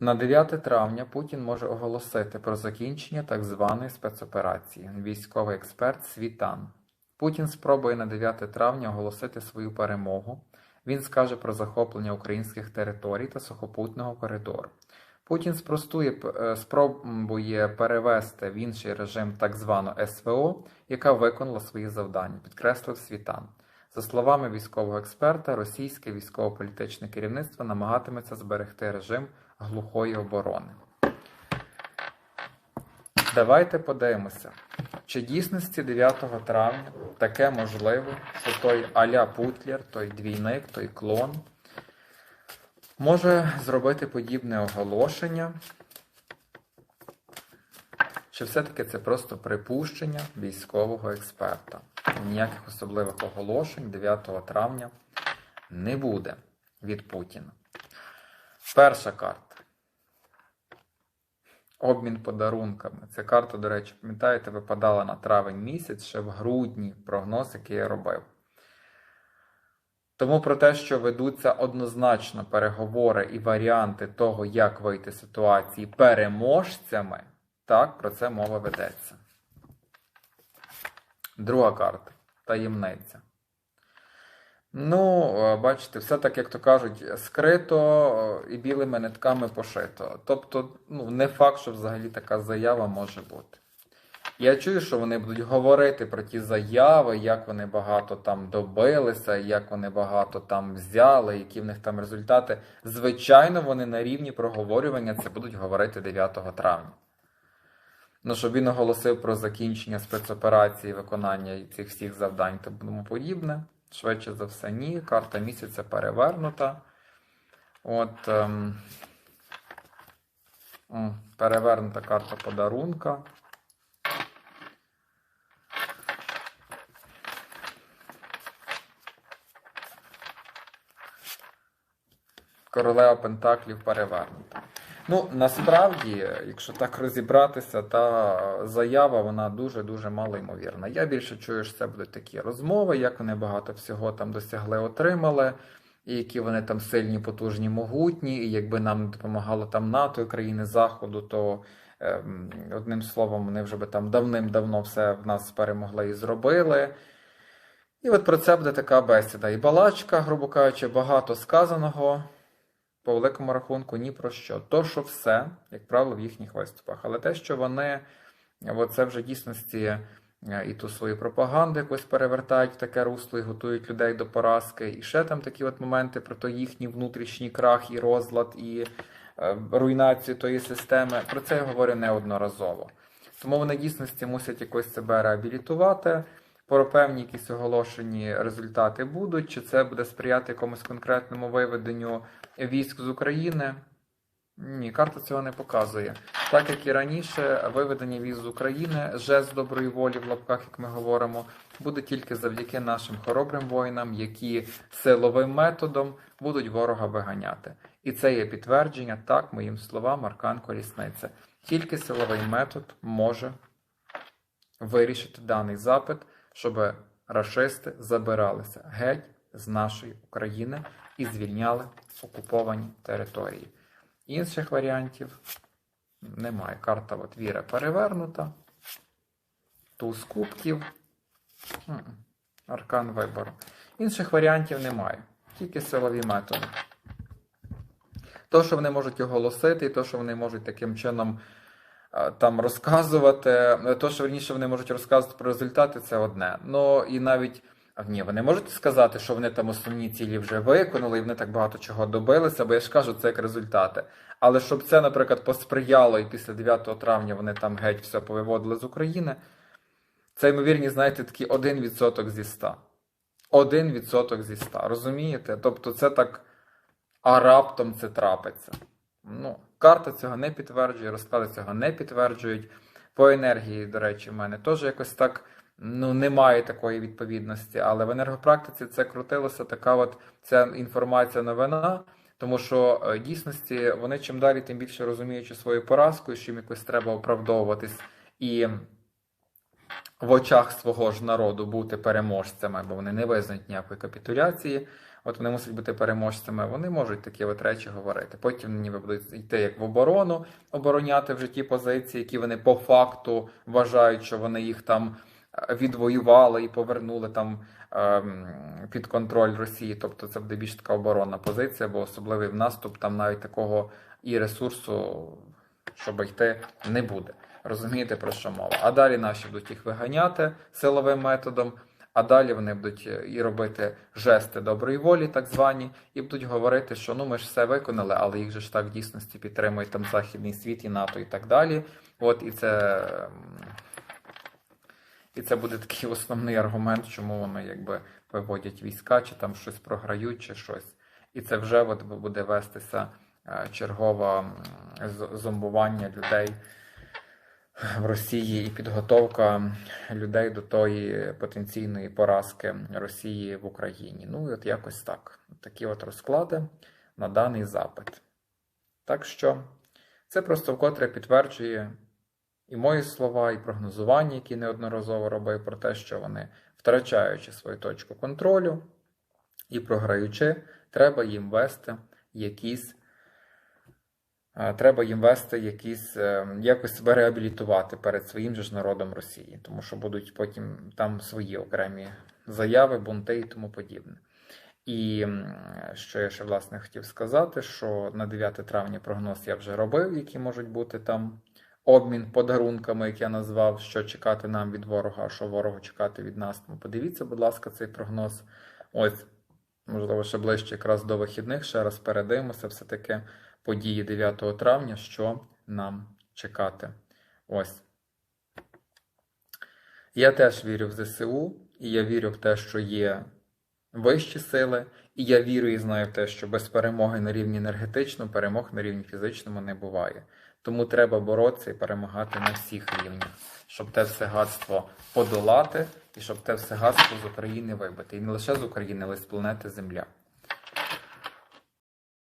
На 9 травня Путін може оголосити про закінчення так званої спецоперації. Військовий експерт Світан. Путін спробує на 9 травня оголосити свою перемогу. Він скаже про захоплення українських територій та сухопутного коридору. Путін спростує, е, спробує перевести в інший режим так звану СВО, яка виконала свої завдання, підкреслив Світан. За словами військового експерта, російське військово-політичне керівництво намагатиметься зберегти режим глухої оборони. Давайте подивимося, чи дійсності 9 травня таке можливо, що той Аля Путлер, той двійник, той клон може зробити подібне оголошення. Чи все-таки це просто припущення військового експерта? Ніяких особливих оголошень 9 травня не буде від Путіна. Перша карта. Обмін подарунками. Ця карта, до речі, пам'ятаєте, випадала на травень місяць ще в грудні прогноз, який я робив. Тому про те, що ведуться однозначно переговори і варіанти того, як вийти з ситуації переможцями, так, про це мова ведеться. Друга карта таємниця. Ну, е, бачите, все так, як то кажуть, скрито і білими нитками пошито. Тобто, ну, не факт, що взагалі така заява може бути. Я чую, що вони будуть говорити про ті заяви, як вони багато там добилися, як вони багато там взяли, які в них там результати. Звичайно, вони на рівні проговорювання це будуть говорити 9 травня. Ну, щоб він оголосив про закінчення спецоперації, виконання цих всіх завдань та тому подібне. Швидше за все, ні. Карта місяця перевернута. От ем, перевернута карта подарунка. Королева Пентаклів перевернута. Ну, насправді, якщо так розібратися, та заява вона дуже-дуже малоймовірна. Я більше чую, що це будуть такі розмови, як вони багато всього там досягли, отримали, і які вони там сильні, потужні, могутні, і якби нам допомагало там НАТО і країни Заходу, то ем, одним словом, вони вже би там давним-давно все в нас перемогли і зробили. І от про це буде така бесіда. І балачка, грубо кажучи, багато сказаного по великому рахунку ні про що. То, що все, як правило, в їхніх виступах. Але те, що вони це вже дійсності е, і ту свою пропаганду якось перевертають в таке русло і готують людей до поразки. І ще там такі от моменти про то їхній внутрішній крах і розлад, і е, руйнацію тої системи. Про це я говорю неодноразово. Тому вони дійсності мусять якось себе реабілітувати. Про певні якісь оголошені результати будуть, чи це буде сприяти якомусь конкретному виведенню військ з України? Ні, карта цього не показує. Так як і раніше, виведення військ з України, жест доброї волі в лапках, як ми говоримо, буде тільки завдяки нашим хоробрим воїнам, які силовим методом будуть ворога виганяти. І це є підтвердження, так, моїм словам, Аркан Колісниця. Тільки силовий метод може вирішити даний запит щоб рашисти забиралися геть з нашої України і звільняли окуповані території. Інших варіантів немає. Карта от віра перевернута. Туз кубків. Аркан вибору. Інших варіантів немає. Тільки силові методи. То, що вони можуть оголосити, і то, що вони можуть таким чином там розказувати. Е, то, що верніше вони можуть розказувати про результати, це одне. Ну і навіть ні, вони можуть сказати, що вони там основні цілі вже виконали, і вони так багато чого добилися, бо я ж кажу, це як результати. Але щоб це, наприклад, посприяло, і після 9 травня вони там геть все повиводили з України. Це, ймовірні, знаєте, такий 1% зі 100. 1% зі 100. Розумієте? Тобто, це так, а раптом це трапиться. Ну, Карта цього не підтверджує, розклади цього не підтверджують. По енергії, до речі, в мене теж якось так ну, немає такої відповідності. Але в енергопрактиці це крутилося така от ця інформація новина. Тому що в е, дійсності вони чим далі, тим більше розуміючи свою поразку, що їм якось треба оправдовуватись і в очах свого ж народу бути переможцями, бо вони не визнають ніякої капітуляції. От вони мусять бути переможцями, вони можуть такі от речі говорити. Потім ніби будуть йти як в оборону, обороняти вже ті позиції, які вони по факту вважають, що вони їх там е, відвоювали і повернули там ем, під контроль Росії. Тобто це буде більш така оборонна позиція, бо особливий в наступ там навіть такого і ресурсу, щоб йти, не буде. Розумієте, про що мова? А далі наші будуть їх виганяти силовим методом. А далі вони будуть е, і робити жести доброї волі, так звані, і будуть говорити, що ну ми ж все виконали, але їх же ж так в дійсності підтримують там Західний світ і НАТО і так далі. От і це. І це буде такий основний аргумент, чому вони якби виводять війська, чи там щось програють, чи щось. І це вже от буде вестися е, чергове зомбування людей в Росії і підготовка людей до тої потенційної поразки Росії в Україні. Ну і от якось так. Такі от розклади на даний запит. Так що це просто вкотре підтверджує і мої слова, і прогнозування, які неодноразово робив, про те, що вони, втрачаючи свою точку контролю і програючи, треба їм вести якісь. Треба їм вести якісь, е, якось себе реабілітувати перед своїм же ж народом Росії, тому що будуть потім там свої окремі заяви, бунти і тому подібне. І що я ще власне хотів сказати, що на 9 травня прогноз я вже робив, які можуть бути там обмін подарунками, як я назвав, що чекати нам від ворога, а що ворогу чекати від нас. Тому подивіться, будь ласка, цей прогноз. Ось, можливо, ще ближче якраз до вихідних. Ще раз передивимося, все-таки події 9 травня, що нам чекати. Ось. Я теж вірю в ЗСУ, і я вірю в те, що є вищі сили, і я вірю і знаю в те, що без перемоги на рівні енергетичному, перемог на рівні фізичному не буває. Тому треба боротися і перемагати на всіх рівнях, щоб те все гадство подолати, і щоб те все гадство з України вибити. І не лише з України, але й з планети Земля.